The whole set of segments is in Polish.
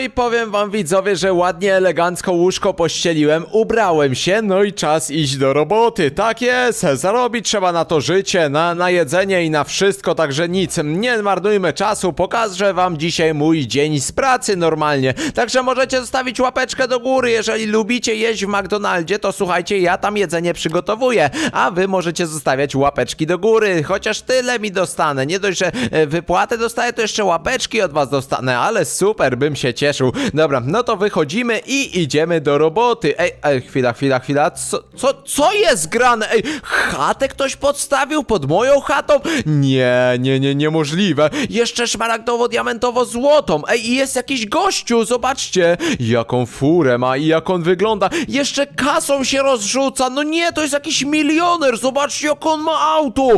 i powiem wam widzowie, że ładnie, elegancko łóżko pościeliłem, ubrałem się, no i czas iść do roboty. Tak jest, zarobić trzeba na to życie, na, na jedzenie i na wszystko, także nic, nie marnujmy czasu, pokażę wam dzisiaj mój dzień z pracy normalnie. Także możecie zostawić łapeczkę do góry, jeżeli lubicie jeść w McDonaldzie, to słuchajcie, ja tam jedzenie przygotowuję, a wy możecie zostawiać łapeczki do góry, chociaż tyle mi dostanę. Nie dość, że e, wypłatę dostaję, to jeszcze łapeczki od was dostanę, ale super, bym się cieszył. Dobra, no to wychodzimy i idziemy do roboty. Ej, ej chwila, chwila, chwila, co, co, co jest grane? Ej, chatę ktoś podstawił pod moją chatą? Nie, nie, nie, niemożliwe. Jeszcze szmaragdowo-diamentowo-złotą. Ej, i jest jakiś gościu, zobaczcie, jaką furę ma i jak on wygląda. Jeszcze kasą się rozrzuca. No nie, to jest jakiś milioner. Zobaczcie, jak on ma auto.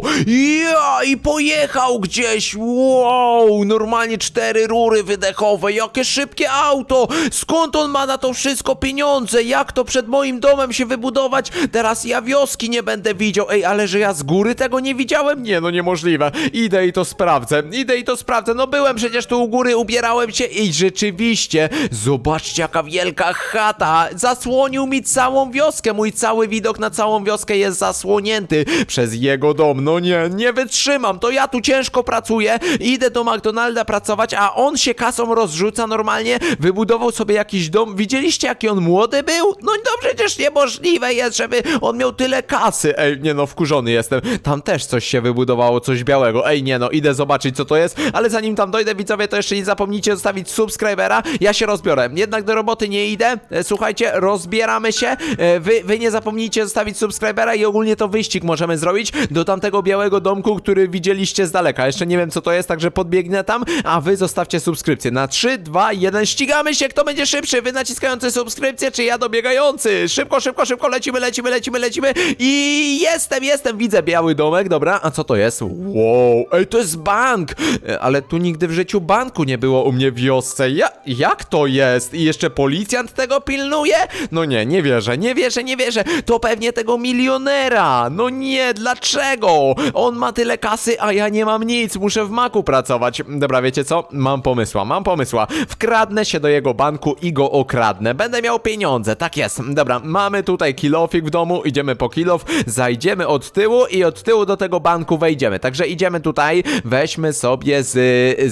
Ja, i pojechał gdzieś. Wow, normalnie cztery rury wydechowe. Jakie szybkie auto. Skąd on ma na to wszystko pieniądze? Jak to przed moim domem się wybudować? Teraz ja wioski nie będę widział. Ej, ale że ja z góry tego nie widziałem? Nie, no niemożliwe. Idę i to sprawdzę. Idę i to sprawdzę. No byłem przecież tu u góry, ubierałem się i rzeczywiście, zobaczcie jaka wielka chata. Zasłonił mi całą wioskę. Mój cały widok na całą wioskę jest zasłonięty przez jego dom. No nie, nie wytrzymam. To ja tu ciężko pracuję. Idę do McDonalda pracować, a on się kasą rozrzuca normalnie. Wybudował sobie jakiś dom. Widzieliście jaki on młody był? No to przecież niemożliwe jest, żeby on miał tyle kasy. Ej, nie no, wkurzony jestem. Tam też coś się wybudowało, coś białego. Ej, nie no, idę zobaczyć co to jest, ale zanim tam dojdę, widzowie, to jeszcze nie zapomnijcie zostawić subskrybera. Ja się rozbiorę. Jednak do roboty nie idę. E, Słuchajcie, rozbieramy się. E, Wy, wy nie zapomnijcie zostawić subskrybera i ogólnie to wyścig możemy zrobić do tamtego białego domku, który widzieliście z daleka. Jeszcze nie wiem co to jest, także podbiegnę tam, a wy zostawcie subskrypcję. Na 3, 2, 1, ścigamy się, kto będzie szybszy, wy naciskający subskrypcję, czy ja dobiegający. Szybko, szybko, szybko, lecimy, lecimy, lecimy, lecimy i jestem, jestem, widzę biały domek, dobra, a co to jest? Wow, ej, to jest bank, E, ale tu nigdy w życiu banku nie było u mnie w wiosce. Ja, jak to jest? I jeszcze policjant tego pilnuje? No nie, nie wierzę, nie wierzę, nie wierzę. To pewnie tego milionera. No nie, dlaczego? On ma tyle kasy, a ja nie mam nic. Muszę w maku pracować. Dobra, wiecie co? Mam pomysła, mam pomysła. Wkradnę się do jego banku i go okradnę. Będę miał pieniądze, tak jest. Dobra, mamy tutaj kilofik w domu, idziemy po kilof, zajdziemy od tyłu i od tyłu do tego banku wejdziemy. Także idziemy tutaj, weźmy sobie z,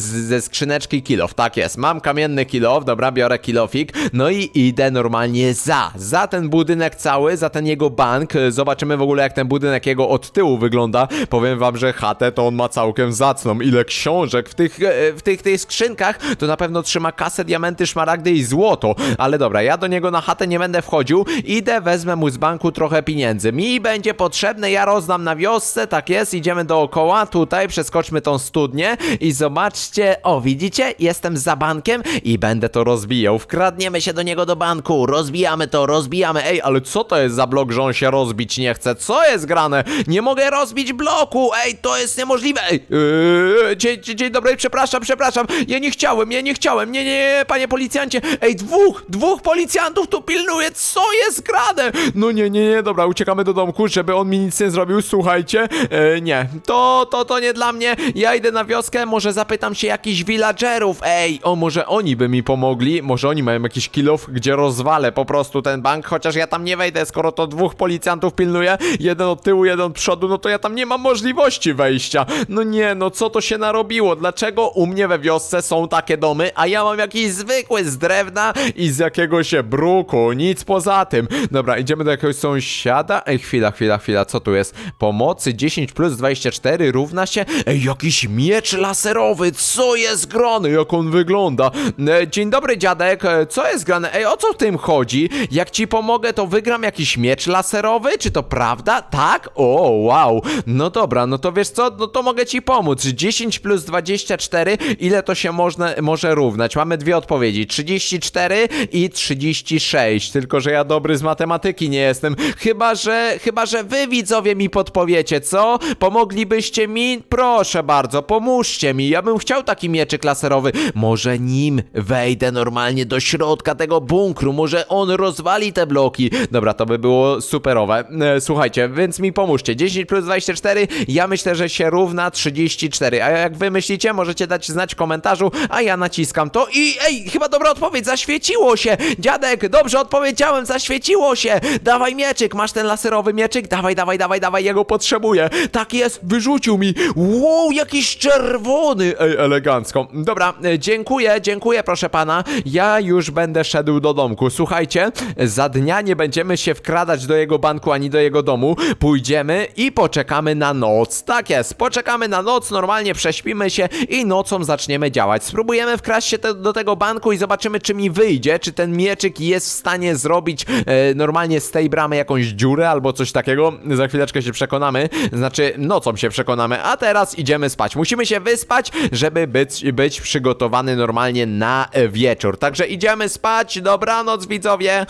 z, ze skrzyneczki kilof. Tak jest, mam kamienny kilof, dobra, biorę kilofik. No i idę normalnie za, za ten budynek cały, za ten jego bank. Zobaczymy w ogóle jak ten budynek jego od tyłu wygląda. Powiem wam, że chatę to on ma całkiem zacną. Ile książek w tych, e, w tych, tych skrzynkach, to na pewno trzyma kasę, diamenty, szmaragdy i złoto. Ale dobra, ja do niego na chatę nie będę wchodził. Idę, wezmę mu z banku trochę pieniędzy. Mi będzie potrzebne, ja rozdam na wiosce, tak jest, idziemy dookoła, tutaj przeskoczmy tą studnię i zobaczcie, o widzicie, jestem za bankiem i będę to rozbijał. Wkradniemy się do niego do banku, rozbijamy to, rozbijamy. Ej, ale co to jest za blok, że on się rozbić nie chce? Co jest grane? Nie mogę rozbić bloku, ej, to jest niemożliwe. Ej, yy, dzień, dzień, dzień dobry, przepraszam, przepraszam, ja nie chciałem, ja nie chciałem, nie, nie, nie, panie policjancie. Ej, dwóch, dwóch policjantów tu pilnuje, co jest grane? No nie, nie, nie, dobra, uciekamy do domku, żeby on mi nic nie zrobił, słuchajcie. E, nie, to, to, to nie dla mnie. Ja idę na wioskę, może zapytam się jakichś villagerów. Ej, o, może oni by mi pomogli, może oni mają jakiś kilof, gdzie rozwalę po prostu ten bank, chociaż ja tam nie wejdę, skoro to dwóch policjantów pilnuje, jeden od tyłu, jeden od przodu, no to ja tam nie mam możliwości wejścia. No nie, no co to się narobiło? Dlaczego u mnie we wiosce są takie domy, a ja mam jakiś zwykły z drewna i z jakiegoś bruku, nic poza tym. Dobra, idziemy do jakiegoś sąsiada. Ej, chwila, chwila, chwila, co tu jest? Pomocy 10 plus 24 równa się... Ej, jakiś miecz laserowy, co jest grane? Jak on wygląda? E, dzień dobry, dziadek, e, co jest grane? Ej, o co w tym chodzi? Jak ci pomogę, to wygram jakiś miecz laserowy? Czy to prawda? Tak? O, wow. No dobra, no to wiesz co? No to mogę ci pomóc. 10 plus 24, ile to się można, może równać? Mamy dwie odpowiedzi. 34 i 36. Tylko, że ja dobry z matematyki nie jestem. Chyba, że, chyba, że wy widzowie mi podpowiecie, co? Pomoglibyście mi? Proszę bardzo, pomóżcie mi. Ja bym chciał taki mieczyk laserowy. Może nim wejdę normalnie do środka tego bunkru. Może on rozwali te bloki. Dobra, to by było superowe. E, słuchajcie, więc mi pomóżcie. 10 plus 24, ja myślę, że się równa 34. A jak wy myślicie, możecie dać znać w komentarzu, a ja naciskam to i ej, chyba dobra odpowiedź, zaświeciło się! Dziadek, dobrze odpowiedziałem, zaświeciło się! Dawaj mieczyk, masz ten laserowy mieczyk? Dawaj, dawaj, dawaj, dawaj, jego potrzebuję! Tak jest, wyrzucił mi! Wow, jakiś czerwony! Ej, elegancko. Dobra, e, dziękuję, dziękuję, proszę pana. Ja już będę szedł do domku. Słuchajcie, za dnia nie będziemy się wkradać do jego banku ani do jego domu. Pójdziemy i poczekamy na noc. Tak jest, poczekamy na noc, normalnie prześpimy się i nocą zaczniemy działać. Spróbujemy wkraść się te, do tego banku i zobaczymy, czy mi wyjdzie, czy ten mieczyk jest w stanie zrobić e, normalnie z tej bramy jakąś dziurę albo coś takiego. Za chwileczkę się przekonamy, znaczy nocą się przekonamy, a teraz idziemy spać. Musimy się wyspać, żeby być, być przygotowany normalnie na wieczór. Także idziemy spać, dobranoc widzowie.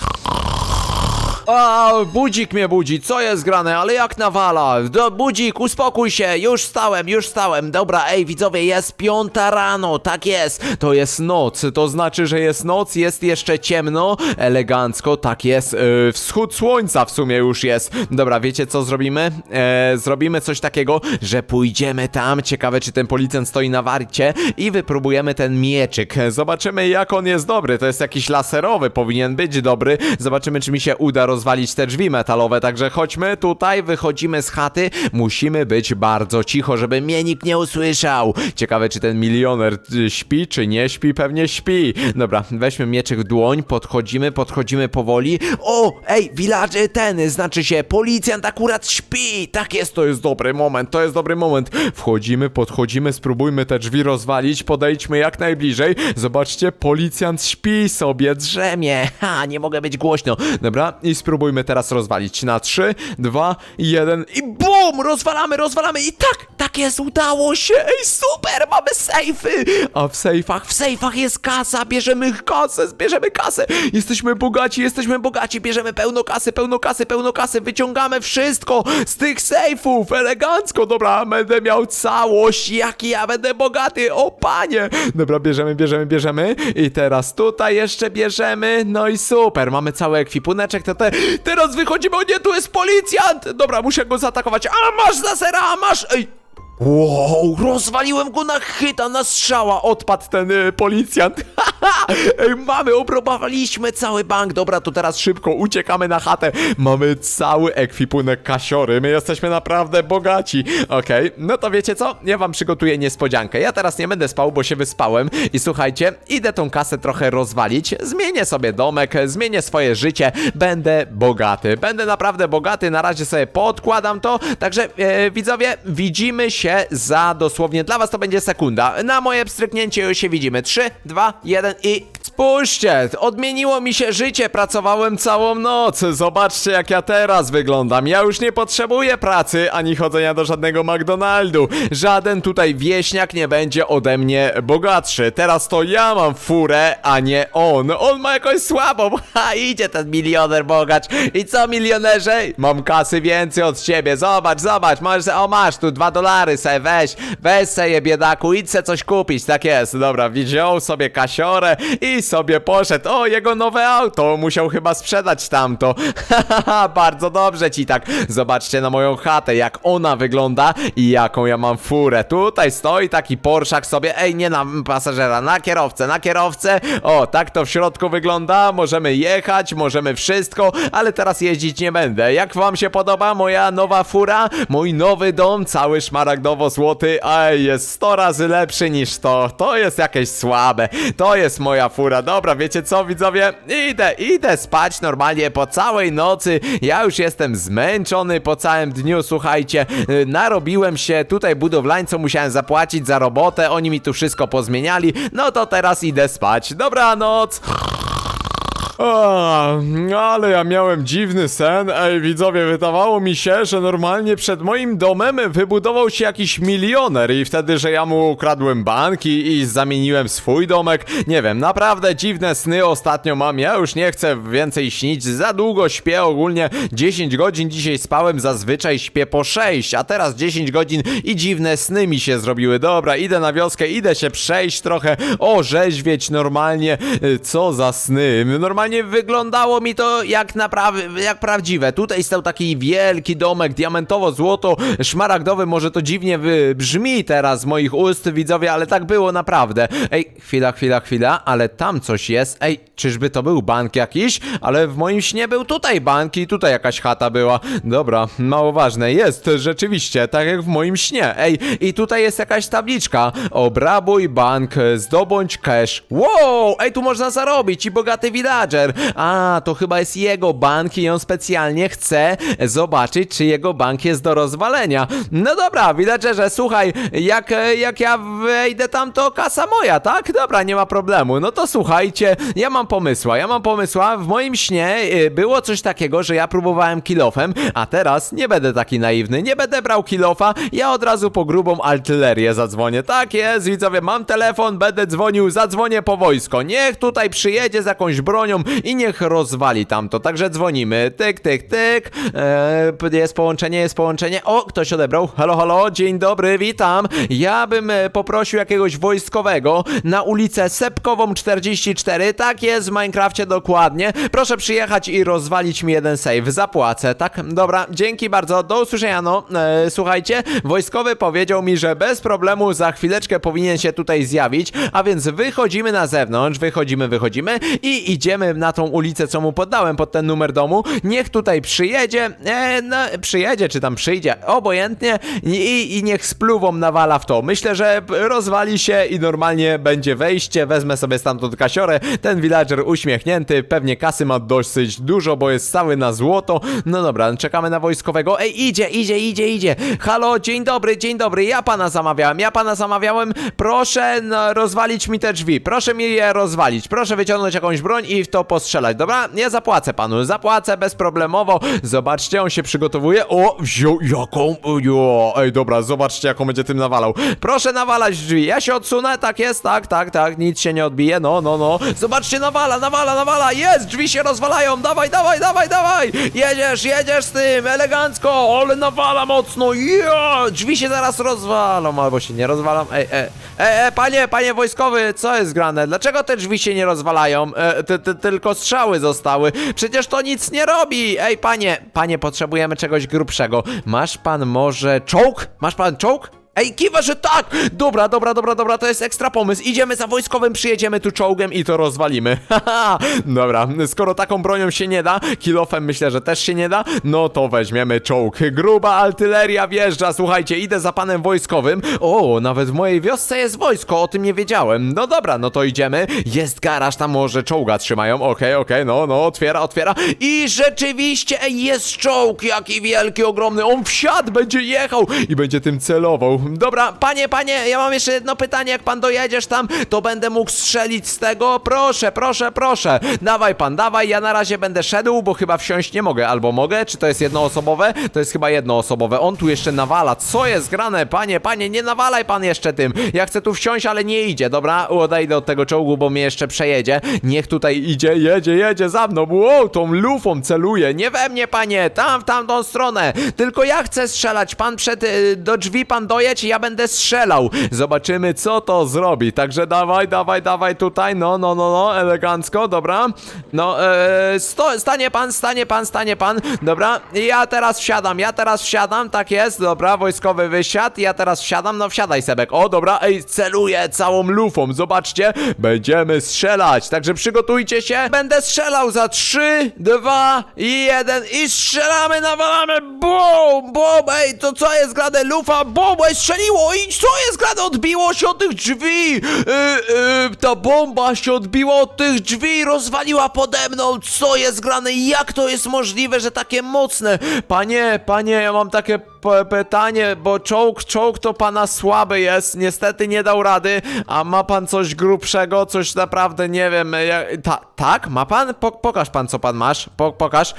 A, budzik mnie budzi, co jest grane, ale jak nawala? Do, budzik, uspokój się, już wstałem, już wstałem. Dobra, ej, widzowie, jest piąta rano, tak jest. To jest noc, to znaczy, że jest noc, jest jeszcze ciemno, elegancko, tak jest. Yy, wschód słońca w sumie już jest. Dobra, wiecie co zrobimy? E, zrobimy coś takiego, że pójdziemy tam, ciekawe czy ten policjant stoi na warcie i wypróbujemy ten mieczyk. Zobaczymy jak on jest dobry, to jest jakiś laserowy, powinien być dobry. Zobaczymy czy mi się uda rozwalić te drzwi metalowe, także chodźmy tutaj, wychodzimy z chaty, musimy być bardzo cicho, żeby mnie nikt nie usłyszał. Ciekawe czy ten milioner y, śpi, czy nie śpi, pewnie śpi. Dobra, weźmy mieczyk w dłoń, podchodzimy, podchodzimy powoli. O, ej, village ten, znaczy się, policjant akurat śpi. Tak jest, to jest dobry moment, to jest dobry moment. Wchodzimy, podchodzimy, spróbujmy te drzwi rozwalić, podejdźmy jak najbliżej. Zobaczcie, policjant śpi sobie, drzemie. Ha, nie mogę być głośno. Dobra, i spróbujmy teraz rozwalić. Na 3, 2, 1 i BUM! Rozwalamy, rozwalamy i tak, tak jest, udało się. Ej, super, mamy sejfy. A w sejfach, w sejfach jest kasa, bierzemy kasę, bierzemy kasę. Jesteśmy bogaci, jesteśmy bogaci, bierzemy pełno kasy, pełno kasy, pełno kasy, wyciągamy wszystko z tych sejfów, elegancko. Dobra, będę miał całość, jaki ja będę bogaty, o panie. Dobra, bierzemy, bierzemy, bierzemy i teraz tutaj jeszcze bierzemy, no i super, mamy cały ekwipuneczek, to te, teraz wychodzimy, o nie, tu jest policjant. Dobra, muszę go zaatakować, a masz zasera, a masz, ej. Wow, rozwaliłem go na chyta, na strzała, odpadł ten y, policjant. Ej, mamy, obrobowaliśmy cały bank. Dobra, to teraz szybko uciekamy na chatę. Mamy cały ekwipunek kasiory. My jesteśmy naprawdę bogaci. Okej, no to wiecie co? Ja wam przygotuję niespodziankę. Ja teraz nie będę spał, bo się wyspałem. I słuchajcie, idę tą kasę trochę rozwalić. Zmienię sobie domek, zmienię swoje życie. Będę bogaty. Będę naprawdę bogaty. Na razie sobie podkładam to. Także e, widzowie, widzimy się za dosłownie. Dla was to będzie sekunda. Na moje pstryknięcie już się widzimy. 3, 2, 1 i Spójrzcie, odmieniło mi się życie, pracowałem całą noc. Zobaczcie jak ja teraz wyglądam. Ja już nie potrzebuję pracy ani chodzenia do żadnego McDonaldu. Żaden tutaj wieśniak nie będzie ode mnie bogatszy. Teraz to ja mam furę, a nie on. On ma jakąś słabą. Ha, idzie ten milioner bogacz. I co milionerze? Mam kasy więcej od ciebie. Zobacz, zobacz. Se- o masz tu dwa dolary se weź. Weź se je biedaku, idź se coś kupić. Tak jest, dobra, wziął sobie kasiorę i sobie poszedł. O, jego nowe auto, musiał chyba sprzedać tamto. Hahaha, bardzo dobrze ci tak. Zobaczcie na moją chatę, jak ona wygląda i jaką ja mam furę. Tutaj stoi taki Porszak sobie, ej, nie na pasażera, na kierowcę, na kierowcę. O, tak to w środku wygląda. Możemy jechać, możemy wszystko, ale teraz jeździć nie będę. Jak wam się podoba moja nowa fura? Mój nowy dom, cały szmaragdowo-złoty, ej, jest 100 razy lepszy niż to. To jest jakieś słabe. To jest moja fura. Dobra, wiecie co, widzowie? Idę, idę spać normalnie po całej nocy. Ja już jestem zmęczony po całym dniu, słuchajcie. y, Narobiłem się, tutaj budowlańcom musiałem zapłacić za robotę, oni mi tu wszystko pozmieniali. No to teraz idę spać. Dobranoc. Ale ja miałem dziwny sen. Ej, widzowie, wydawało mi się, że normalnie przed moim domem wybudował się jakiś milioner i wtedy, że ja mu ukradłem banki i zamieniłem swój domek. Nie wiem, naprawdę dziwne sny ostatnio mam. Ja już nie chcę więcej śnić. Za długo śpię ogólnie. 10 godzin dzisiaj spałem, zazwyczaj śpię po 6, a teraz 10 godzin i dziwne sny mi się zrobiły. Dobra, idę na wioskę, idę się przejść trochę, orzeźwieć normalnie. Y, Co za sny? Normalnie panie, wyglądało mi to jak naprawdę, jak prawdziwe. Tutaj stał taki wielki domek, diamentowo-złoto, szmaragdowy, może to dziwnie brzmi teraz z moich ust, widzowie, ale tak było naprawdę. Ej, chwila, chwila, chwila, ale tam coś jest. Ej, czyżby to był bank jakiś? Ale w moim śnie był tutaj bank i tutaj jakaś chata była. Dobra, mało ważne, jest rzeczywiście, tak jak w moim śnie. Ej, i tutaj jest jakaś tabliczka. Obrabuj bank, zdobądź cash. Wow, ej, tu można zarobić i bogaty villager. A, to chyba jest jego bank i on specjalnie chce zobaczyć, czy jego bank jest do rozwalenia. No dobra, villagerze, słuchaj, jak, jak ja wejdę tam, to kasa moja, tak? Dobra, nie ma problemu. No to słuchajcie, ja mam pomysła, ja mam pomysła. W moim śnie y, było coś takiego, że ja próbowałem kilofem, a teraz nie będę taki naiwny, nie będę brał kilofa, ja od razu po grubą artylerię zadzwonię. Tak jest, widzowie, mam telefon, będę dzwonił, zadzwonię po wojsko. Niech tutaj przyjedzie z jakąś bronią i niech rozwali tamto. Także dzwonimy. Tyk, tyk, tyk. Eee, jest połączenie, jest połączenie. O, ktoś odebrał. Halo, halo, dzień dobry, witam. Ja bym e, poprosił jakiegoś wojskowego na ulicę Sepkową 44. Tak jest, w Minecrafcie dokładnie. Proszę przyjechać i rozwalić mi jeden save. Zapłacę, tak? Dobra, dzięki bardzo. Do usłyszenia, no. E, słuchajcie, wojskowy powiedział mi, że bez problemu za chwileczkę powinien się tutaj zjawić, a więc wychodzimy na zewnątrz, wychodzimy, wychodzimy i idziemy na tą ulicę, co mu poddałem pod ten numer domu. Niech tutaj przyjedzie, e, no, przyjedzie, czy tam przyjdzie, obojętnie i, i niech spluwą nawala w to. Myślę, że rozwali się i normalnie będzie wejście, wezmę sobie stamtąd kasiorę, ten villager uśmiechnięty, pewnie kasy ma dosyć dużo, bo jest cały na złoto. No dobra, czekamy na wojskowego. Ej, idzie, idzie, idzie, idzie. Halo, dzień dobry, dzień dobry, ja pana zamawiałem, ja pana zamawiałem, proszę no, rozwalić mi te drzwi, proszę mi je rozwalić, proszę wyciągnąć jakąś broń i w to postrzelać, dobra? Ja zapłacę panu, zapłacę bezproblemowo. Zobaczcie, on się przygotowuje. O, wziął jaką, jo, ej, dobra, zobaczcie jaką będzie tym nawalał. Proszę nawalać drzwi, ja się odsunę, tak jest, tak, tak, tak, nic się nie odbije, no, no, no. Zobaczcie, nawala, nawala, nawala, jest, drzwi się rozwalają, dawaj, dawaj, dawaj, dawaj, jedziesz, jedziesz z tym, elegancko, ale nawala mocno, ja, drzwi się zaraz rozwalą, albo się nie rozwalą, ej, ej, ej, ej, panie, panie wojskowy, co jest grane, dlaczego te drzwi się nie rozwalają, e, tylko strzały zostały, przecież to nic nie robi, ej, panie, panie, potrzebujemy czegoś grubszego, masz pan może czołg, masz pan czołg? Ej, kiwa, że tak! Dobra, dobra, dobra, dobra, to jest ekstra pomysł. Idziemy za wojskowym, przyjedziemy tu czołgiem i to rozwalimy. Haha, dobra, skoro taką bronią się nie da, kilofem myślę, że też się nie da, no to weźmiemy czołg. Gruba artyleria wjeżdża, słuchajcie, idę za panem wojskowym. O, nawet w mojej wiosce jest wojsko, o tym nie wiedziałem. No dobra, no to idziemy. Jest garaż, tam może czołga trzymają. Okej, okej, no, no, otwiera, otwiera. I rzeczywiście, ej, jest czołg, jaki wielki, ogromny. On wsiadł, będzie jechał i będzie tym celował. Dobra, panie, panie, ja mam jeszcze jedno pytanie. Jak pan dojedziesz tam, to będę mógł strzelić z tego? Proszę, proszę, proszę. Dawaj pan, dawaj, ja na razie będę szedł, bo chyba wsiąść nie mogę. Albo mogę? Czy to jest jednoosobowe? To jest chyba jednoosobowe. On tu jeszcze nawala. Co jest grane? Panie, panie, nie nawalaj pan jeszcze tym. Ja chcę tu wsiąść, ale nie idzie. Dobra, odejdę od tego czołgu, bo mnie jeszcze przejedzie. Niech tutaj idzie, jedzie, jedzie za mną. Wow, tą lufą celuje. Nie we mnie, panie, tam, w tamtą stronę. Tylko ja chcę strzelać. Pan przed, y, do drzwi pan ja będę strzelał. Zobaczymy, co to zrobi. Także dawaj, dawaj, dawaj tutaj. No, no, no, no, elegancko, dobra. No, e, sto, stanie pan, stanie pan, stanie pan. Dobra, ja teraz wsiadam, ja teraz wsiadam, tak jest, dobra, wojskowy wysiadł, ja teraz wsiadam, no wsiadaj Sebek. O, dobra, ej, celuję całą lufą, zobaczcie, będziemy strzelać, także przygotujcie się. Będę strzelał za 3, 2 i 1 i strzelamy, nawalamy, bum, bum, ej, to co jest grane, lufa, bum, ej, strzeliło i co jest? Grane, odbiło się od tych drzwi, yy, yy, ta bomba się odbiła od tych drzwi i rozwaliła pode mną, co jest grane, jak to jest możliwe, że takie mocne, panie, panie, ja mam takie pytanie, bo czołg, czołg to pana słaby jest, niestety nie dał rady, a ma pan coś grubszego, coś naprawdę, nie wiem, ja, ta, tak, ma pan? Po, pokaż pan, co pan masz, po, pokaż.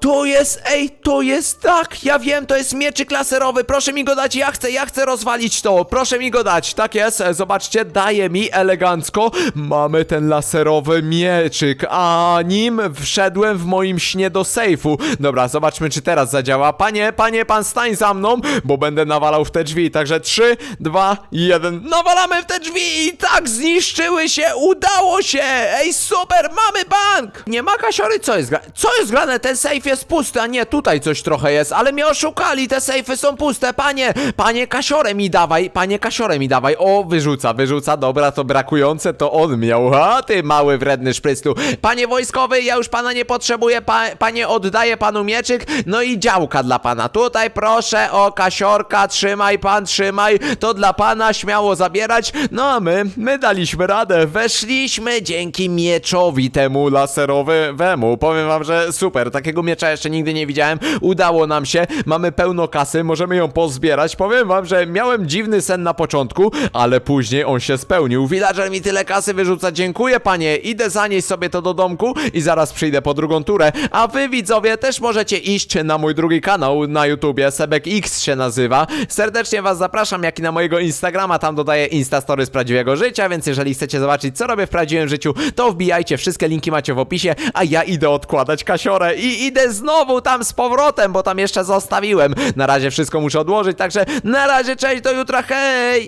To jest, ej, to jest tak, ja wiem, to jest mieczyk laserowy, proszę mi go dać, ja chcę, ja chcę rozwalić to, proszę mi go dać, tak jest, e, zobaczcie, daje mi elegancko, mamy ten laserowy mieczyk, a nim wszedłem w moim śnie do sejfu. Dobra, zobaczmy, czy teraz zadziała. Panie, panie, pan stań za mną, bo będę nawalał w te drzwi, także 3, 2, 1, nawalamy w te drzwi i tak zniszczyły się, udało się, ej, super, mamy bank! Nie ma kasiory, co jest gra... Co jest grane? Ten sejf jest pusty, a nie, tutaj coś trochę jest, ale mnie oszukali, te sejfy są puste, panie, panie kasiorę mi dawaj, panie kasiorę mi dawaj, o, wyrzuca, wyrzuca, dobra, to brakujące to on miał, a ty mały wredny szpryclu. Panie wojskowy, ja już pana nie potrzebuję, pa, panie oddaję panu mieczyk, no i działka dla pana, tutaj proszę, o, kasiorka, trzymaj pan, trzymaj, to dla pana, śmiało zabierać, no a my, my daliśmy radę, weszliśmy dzięki mieczowi temu laserowemu, powiem wam, że super, takiego miecza jeszcze nigdy nie widziałem, udało nam się, mamy pełno kasy, możemy ją pozbierać, powiem wam, że miałem dziwny sen na początku, ale później on się spełnił, villager mi tyle kasy wyrzuca, dziękuję panie, idę zanieść sobie to do domku i zaraz przyjdę po drugą turę, a wy widzowie też możecie iść na mój drugi kanał na YouTubie, Sebek X się nazywa, serdecznie was zapraszam, jak i na mojego Instagrama, tam dodaję Instastory z prawdziwego życia, więc jeżeli chcecie zobaczyć, co robię w prawdziwym życiu, to wbijajcie, wszystkie linki macie w opisie, a ja idę odkładać kasiorę i idę znowu tam z powrotem, bo tam jeszcze zostawiłem. Na razie wszystko muszę odłożyć, także na razie, cześć, do jutra, hej!